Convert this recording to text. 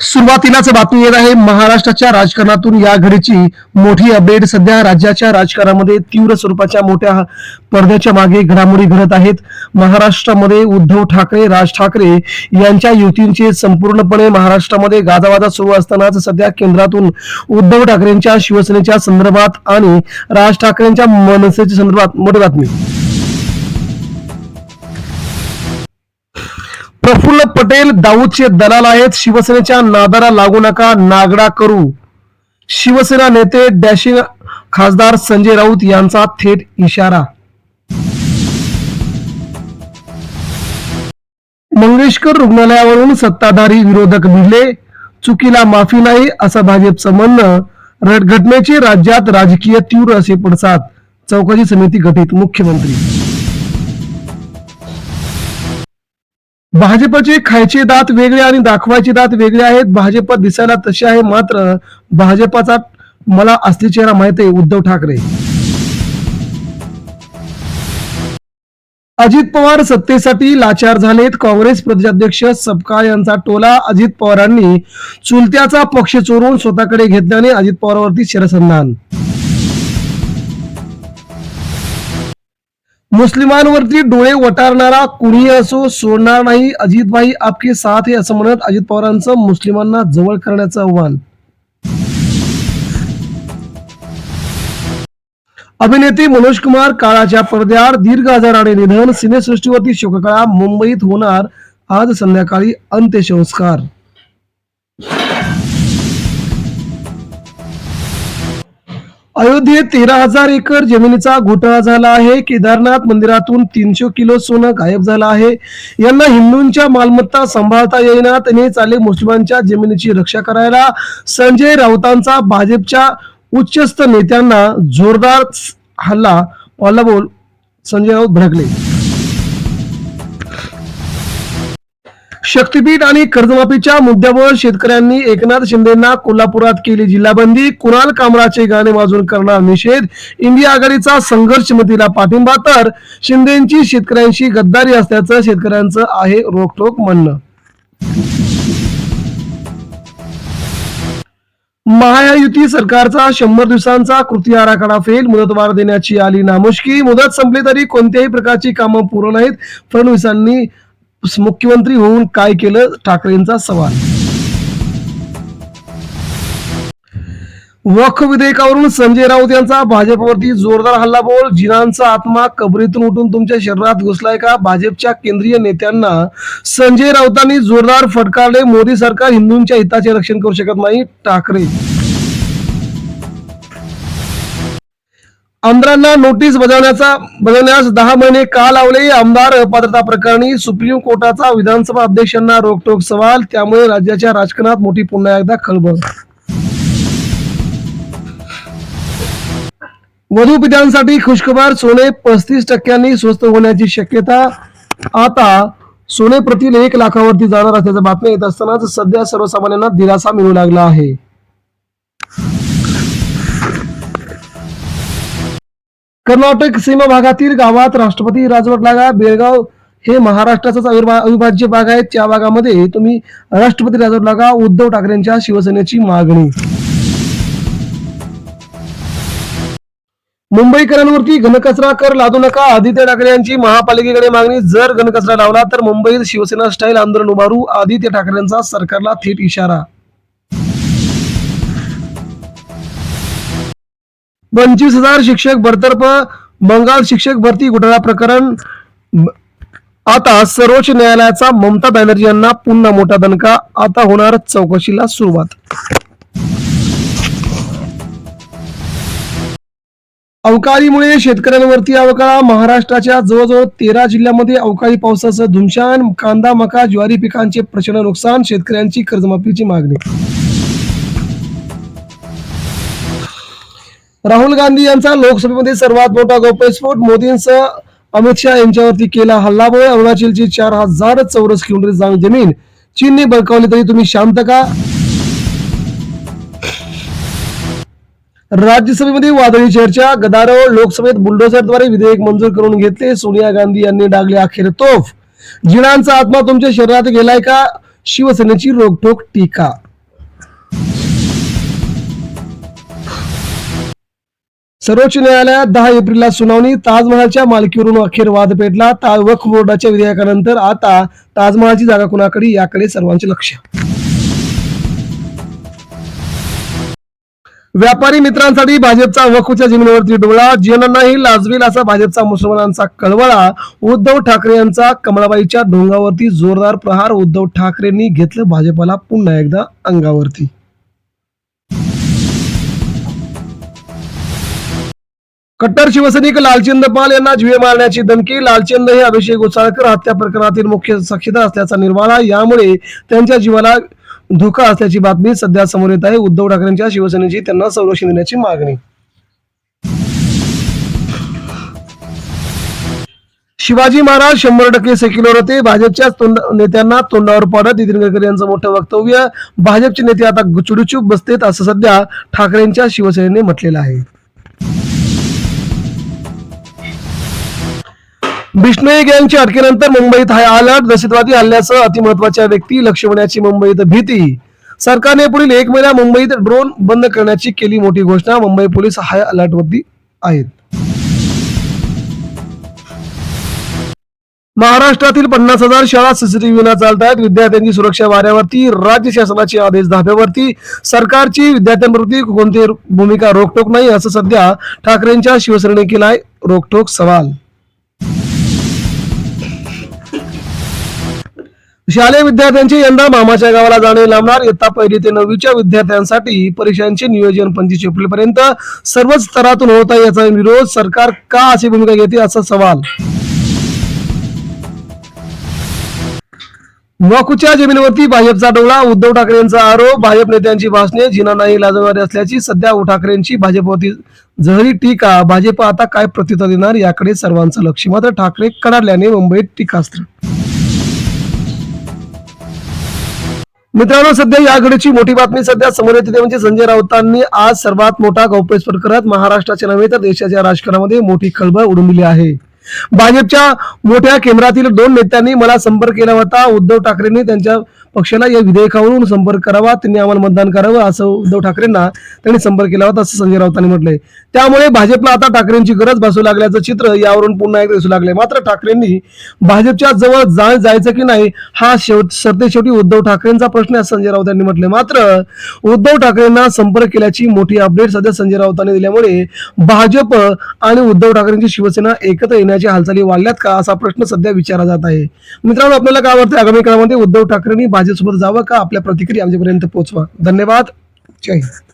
सुरुवातीलाच बातमी येत आहे महाराष्ट्राच्या राजकारणातून या घडीची मोठी अपडेट. सध्या राज्याच्या राजकारणामध्ये तीव्र स्वरूपाच्या मोठ्या पडद्याच्या मागे घडामोडी घडत आहेत. महाराष्ट्रामध्ये उद्धव ठाकरे राज ठाकरे यांच्या युतींचे संपूर्णपणे महाराष्ट्रामध्ये गाजावाजा सुरू असतानाच सध्या केंद्रातून उद्धव ठाकरेंच्या शिवसेनेच्या संदर्भात आणि राज ठाकरेंच्या मनसेच्या संदर्भात मोठी बातमी. प्रफुल्ल पटेल दाऊदचे दलाल आहेत. शिवसेनेच्या नादाला लागू नका नागडा करू. शिवसेना नेते डॅशिंग खासदार संजय राऊत यांचा थेट इशारा. मंगेशकर रुग्णालयावरून सत्ताधारी विरोधक भिडले. चुकीला माफी नाही असं भाजपचं म्हणणं. घटनेचे राज्यात राजकीय तीव्र असे पडसाद. चौकशी समिती गठीत मुख्यमंत्री भाजपचे खायचे दात वेगळे आणि दाखवायचे दात वेगळे आहेत. भाजप दिसायला तसे आहे. मात्र भाजपाचा मला असली चेहरा माहीत आहे उद्धव ठाकरे. अजित पवार सत्तेसाठी लाचार झालेत. काँग्रेस प्रदेशाध्यक्ष सपकाळ यांचा टोला अजित पवारांनी चुलत्याचा पक्ष चोरून स्वतःकडे घेतल्याने अजित पवारांवरती शरसंधान. मुस्लिमांवरती डोळे वटारणारा कुणी असो सोडणार नाही. अजितभाई आपके साथ आहे असं म्हणत अजित पवारांचं मुस्लिमांना जवळ करण्याचं आव्हान. अभिनेते मनोज कुमार काळाच्या पडद्यावर दीर्घ आजाराने निधन. सिनेसृष्टीवरती शोककळा मुंबईत होणार. आज संध्याकाळी अंत्यसंस्कार. अयोध्येत तेरा हजार एकर जमिनीचा घोटाळा झाला आहे. केदारनाथ मंदिरातून तीनशे किलो सोनं गायब झालं आहे. यांना हिंदूंच्या मालमत्ता सांभाळता येईना. त्यांनी चाले मुस्लिमांच्या जमिनीची रक्षा करायला संजय राऊतांचा भाजपच्या उच्चस्त नेत्यांना जोरदार हल्ला बोल संजय राऊत भडकले. शक्तीपीठ आणि कर्जमाफीच्या मुद्द्यावर शेतकऱ्यांनी एकनाथ शिंदेना कोल्हापुरात केली जिल्हाबंदी. कुणाल कामराचे गाणे वाजून करणार निषेध? इंडिया आघाडीचा संघर्ष मतीला पाठिंबा? तर शिंदेची शेतकऱ्यांशी गद्दारी असल्याचं शेतकऱ्यांचं आहे रोखोक म्हणणं. महायुती सरकारचा शंभर दिवसांचा कृती आराखडा फेल मुदतवाढ देण्याची आली नामुष्की. मुदत संपली तरी कोणत्याही प्रकारची कामं पूर्ण नाहीत. फडणवीसांनी मुख्यमंत्री होऊन काय केलं? ठाकरेंचा सवाल. वक्फ विधेयकावरून संजय राऊत यांचा भाजपवरती जोरदार हल्लाबोल. जिनांचा आत्मा कबरीतून उठून तुमच्या शरीरात घुसलाय का? भाजपच्या केंद्रीय नेत्यांना संजय राऊतांनी जोरदार फटकारले. मोदी सरकार हिंदूंच्या हिताचे रक्षण करू शकत नाही. ठाकरे आमदारांना नोटीस बजावण्याचा बजावण्यास दहा महिने का लावले? आमदार अपात्रता प्रकरणी सुप्रीम कोर्टाचा विधानसभा अध्यक्षांना रोकटोक सवाल. त्यामुळे राज्याच्या राजकारणात मोठी पुन्हा एकदा खळबळ वधू पित्यांसाठी खुशखबर सोने पस्तीस टक्क्यांनी स्वस्त होण्याची शक्यता. आता सोने प्रति एक लाखावरती जाणार असल्याच्या बातम्या येत असतानाच सध्या सर्वसामान्यांना दिलासा मिळू लागला आहे. कर्नाटक सीमा भागातील गावात राष्ट्रपती राजवट लागा बेळगाव हे महाराष्ट्राचाच अविभाज्य भाग आहे त्या भागामध्ये तुम्ही राष्ट्रपती राजवट लागा उद्धव ठाकरेंच्या शिवसेनेची मागणी. मुंबईकरांवरती घनकचरा कर लादू नका आदित्य ठाकरे यांची महापालिकेकडे मागणी. जर घनकचरा लावला तर मुंबईत शिवसेना स्टाईल आंदोलन उभारू आदित्य ठाकरेंचा सरकारला थेट इशारा. पंचवीस हजार शिक्षक बडतर्फ बंगाल शिक्षक भरती घोटाळा प्रकरण. आता सर्वोच्च न्यायालयाचा ममता बॅनर्जी यांना पुन्हा मोठा दणका. आता होणार चौकशीला सुरुवात. अवकाळीमुळे शेतकऱ्यांवरती अवकाळा. महाराष्ट्राच्या जवळजवळ तेरा जिल्ह्यामध्ये अवकाळी पावसाचं धुमशान कांदा मका ज्वारी पिकांचे प्रचंड नुकसान शेतकऱ्यांची कर्जमाफीची मागणी. राहुल गांधी यांचा लोकसभेमध्ये सर्वात मोठा गौप्यस्फोट मोदींसह अमित शहा यांच्यावरती केला हल्लाबोळ अरुणाचलची चार हजार चौरस किलोमीटर जाण जमीन. चीनने बळकावली तरी तुम्ही शांत का? राज्यसभेमध्ये वादळी चर्चा गदारोळ लोकसभेत बुलडोझरद्वारे विधेयक मंजूर करून घेतले. सोनिया गांधी यांनी डागले अखेर तोफ. जिणांचा आत्मा तुमच्या शरीरात गेलाय का? शिवसेनेची रोखोक टीका. सर्वोच्च न्यायालयात दहा एप्रिलला सुनावणी ताजमहालच्या मालकीवरून अखेर वाद पेटला. ताज वक्फ बोर्डाच्या विधेयकानंतर आता ताजमहालची जागा कुणाकडे याकडे सर्वांचे लक्ष. व्यापारी मित्रांसाठी भाजपचा वखूच्या जमिनीवरती डोळा. जीवनांनाही लाजवेल असा भाजपचा मुसलमानांचा कळवळा. उद्धव ठाकरे यांचा कमळाबाईच्या ढोंगावरती जोरदार प्रहार. उद्धव ठाकरेंनी घेतलं भाजपला पुन्हा एकदा अंगावरती. कट्टर शिवसैनिक लालचंद पाल यांना जीवे मारण्याची धमकी. लालचंद हे अभिषेक उसाळकर हत्या प्रकरणातील मुख्य साक्षीदार असल्याचा निर्वाळा. यामुळे त्यांच्या जीवाला धोका असल्याची बातमी सध्या समोर येत आहे. उद्धव ठाकरेंच्या शिवसेनेची त्यांना संरक्षण देण्याची मागणी. शिवाजी महाराज शंभर टक्के सेक्युलर होते. भाजपच्या तोंड नेत्यांना तोंडावर पाडत नितीन गडकरी यांचं मोठं वक्तव्य. भाजपचे नेते आता चुडीचूप बसतेत असं सध्या ठाकरेंच्या शिवसेनेने म्हटलेलं आहे. बिष्णोई गँगच्या अटकेनंतर मुंबईत हाय अलर्ट. दहशतवादी हल्ल्यासह अतिमहत्वाच्या व्यक्ती लक्षवण्याची मुंबईत भीती. सरकारने पुढील एक महिना मुंबईत ड्रोन बंद करण्याची केली मोठी घोषणा. मुंबई पोलीस हाय अलर्टवरती आहेत. महाराष्ट्रातील पन्नास हजार शाळा सीसीटीव्ही चालत आहेत विद्यार्थ्यांची सुरक्षा वाऱ्यावरती राज्य शासनाचे आदेश धाब्यावरती. सरकारची विद्यार्थ्यांप्रती कोणती भूमिका रोकटोक नाही असं सध्या ठाकरेंच्या शिवसेनेने केलाय रोकटोक सवाल. शालेय विद्यार्थ्यांचे यंदा मामाच्या गावाला जाणे लांबणार. इयत्ता पहिली ते नववीच्या विद्यार्थ्यांसाठी परीक्षांचे नियोजन पंचवीस एप्रिलपर्यंत सर्वच स्तरातून होत आहे याचा विरोध सरकार का अशी भूमिका घेते असा सवाल. वाकूच्या जमिनीवरती भाजपचा डोळा उद्धव ठाकरे यांचा आरोप भाजप नेत्यांची भाषणे जिना नाही लाजवणारी असल्याची सध्या ठाकरेंची भाजपवरती जहरी टीका. भाजप आता काय प्रत्युत्तर देणार याकडे सर्वांचं लक्ष. मात्र ठाकरे कडाडल्याने मुंबईत टीकास्त्र मित्रांनो सध्या या घडीची मोठी बातमी सध्या समोर येते ते म्हणजे संजय राऊतांनी आज सर्वात मोठा गौप्यस्फोट करत महाराष्ट्राच्या नव्हे तर देशाच्या राजकारणामध्ये मोठी खळबळ उडून दिली आहे. भाजपच्या मोठ्या केंद्रातील दोन नेत्यांनी मला संपर्क केला होता. उद्धव ठाकरेंनी त्यांच्या पक्षाला या विधेयकावरून संपर्क करावा त्यांनी आम्हाला मतदान करावं असं उद्धव ठाकरेंना त्यांनी संपर्क केला होता असं संजय राऊतांनी म्हटलंय. त्यामुळे भाजपला आता ठाकरेंची गरज भासू लागल्याचं चित्र यावरून पुन्हा एकदा दिसू लागले मात्र ठाकरेंनी भाजपच्या जवळ जा जायचं की नाही हा शेवट सरतेशेवटी उद्धव ठाकरेंचा प्रश्न आहे संजय राऊत यांनी म्हटले मात्र उद्धव ठाकरेंना संपर्क केल्याची मोठी अपडेट सध्या संजय राऊतांनी दिल्यामुळे भाजप आणि उद्धव ठाकरेंची शिवसेना एकत्र येण्याच्या हालचाली वाढल्यात का असा प्रश्न सध्या विचारला जात आहे. मित्रांनो आपल्याला काय वाटतं आगामी काळामध्ये उद्धव ठाकरेंनी माझ्यासोबत जावं का? आपल्या प्रतिक्रिया आमच्यापर्यंत पोहोचवा धन्यवाद. जय हिंद.